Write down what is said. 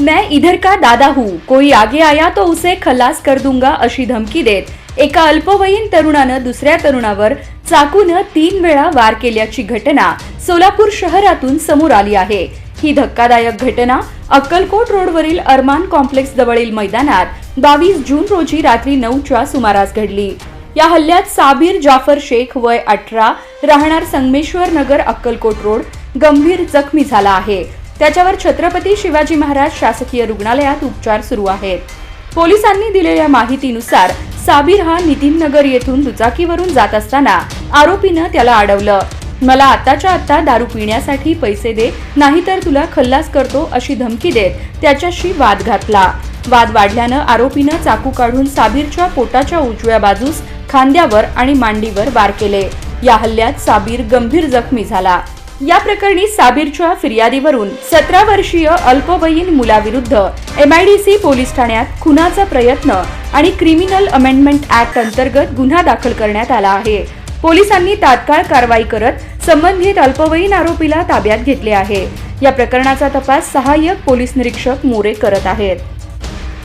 मैं इधर का दादा हूँ। कोई आगे आया तो उसे खलास कर दूंगा अशी धमकी देत। एका अल्पवयीन तरुणानं दुसऱ्या तरुणावर चाकूनं तीन वेळा वार केल्याची घटना सोलापूर शहरातून समोर आली आहे. ही धक्कादायक घटना अक्कलकोट रोडवरील अरमान कॉम्प्लेक्स जवळील मैदानात बावीस जून रोजी रात्री नऊच्या सुमारास घडली. या हल्ल्यात साबीर जाफर शेख वय अठरा राहणार संगमेश्वर नगर अक्कलकोट रोड गंभीर जखमी झाला आहे. त्याच्यावर छत्रपती शिवाजी महाराज शासकीय रुग्णालयात उपचार सुरू आहेत. पोलिसांनी दिलेल्या माहितीनुसार साबीर हा नितीन नगर येथून दुचाकीवरून जात असताना आरोपीनं त्याला अडवलं. मला आताच्या आत्ता दारू पिण्यासाठी पैसे दे नाहीतर तुला खल्लास करतो अशी धमकी देत त्याच्याशी वाद घातला. वाद वाढल्यानं आरोपीनं चाकू काढून साबीरच्या पोटाच्या उजव्या बाजूस खांद्यावर आणि मांडीवर वार केले. या हल्ल्यात साबीर गंभीर जखमी झाला. या प्रकरणी साबीरच्या फिर्यादीवरून सतरा वर्षीय अल्पवयीन मुलाविरुद्ध एमआयडीसी पोलीस ठाण्यात खुनाचा प्रयत्न आणि क्रिमिनल अमेंडमेंट ऍक्ट अंतर्गत गुन्हा दाखल करण्यात आला आहे. पोलिसांनी तात्काळ कारवाई करत संबंधित अल्पवयीन आरोपीला ताब्यात घेतले आहे. या प्रकरणाचा तपास सहाय्यक पोलीस निरीक्षक मोरे करत आहेत.